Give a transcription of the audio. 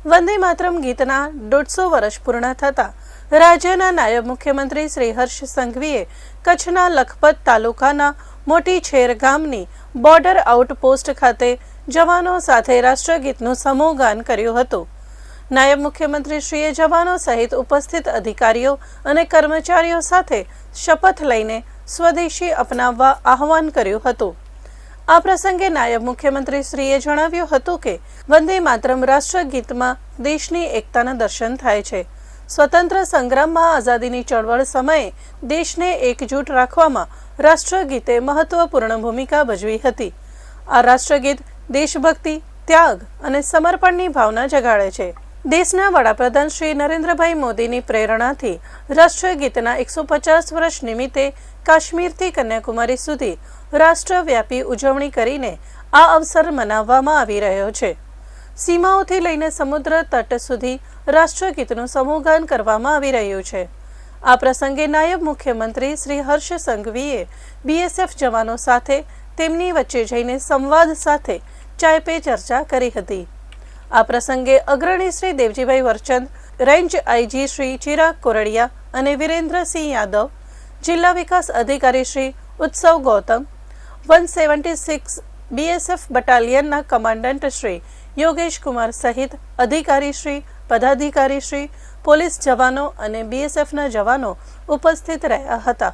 વંદે માતરમ ગીતના દોઢસો વર્ષ પૂર્ણ થતા રાજ્યના નાયબ મુખ્યમંત્રી શ્રી હર્ષ સંઘવીએ કચ્છના લખપત તાલુકાના મોટી છેર ગામની બોર્ડર આઉટપોસ્ટ ખાતે જવાનો સાથે રાષ્ટ્રગીતનું સમૂહગાન કર્યું હતું. નાયબ મુખ્યમંત્રીશ્રીએ જવાનો સહિત ઉપસ્થિત અધિકારીઓ અને કર્મચારીઓ સાથે શપથ લઈને સ્વદેશી અપનાવવા આહવાન કર્યું હતું. આ પ્રસંગે નાયબ મુખ્યમંત્રી શ્રીએ જણાવ્યું હતું કે વંદે માતરમ રાષ્ટ્રગીતમાં દેશની એકતાના દર્શન થાય છે. સ્વતંત્ર સંગ્રામમાં આઝાદીની ચળવળ સમયે દેશને એકજૂટ રાખવામાં રાષ્ટ્રગીતે મહત્વપૂર્ણ ભૂમિકા ભજવી હતી. આ રાષ્ટ્રગીત દેશભક્તિ, ત્યાગ અને સમર્પણની ભાવના જગાડે છે. દેશના વડાપ્રધાન શ્રી નરેન્દ્રભાઈ મોદીની પ્રેરણાથી રાષ્ટ્રીય ગીતના એકસો પચાસ વર્ષ નિમિત્તે કાશ્મીરથી કન્યાકુમારી સુધી રાષ્ટ્રવ્યાપી ઉજવણી કરીને આ અવસર મનાવવામાં આવી રહ્યો છે. સીમાઓથી લઈને સમુદ્ર તટ સુધી રાષ્ટ્રગીતનું સમૂહગાન કરવામાં આવી રહ્યું છે. આ પ્રસંગે નાયબ મુખ્યમંત્રી શ્રી હર્ષ સંઘવીએ બીએસએફ જવાનો સાથે તેમની વચ્ચે જઈને સંવાદ સાથે ચાય પે ચર્ચા કરી હતી. આ પ્રસંગે અગ્રણી શ્રી દેવજીભાઈ વરચંદ, રેન્જ આઈજી શ્રી ચિરાગ કોરડિયા અને વિરેન્દ્રસિંહ યાદવ, જિલ્લા વિકાસ અધિકારી Shri Utsav Gautam, one seventy six BSF બટાલિયનના commandant Shri Yogesh Kumar સહિત અધિકારી શ્રી, પદાધિકારી શ્રી, પોલીસ જવાનો અને બીએસએફના જવાનો ઉપસ્થિત રહ્યા હતા.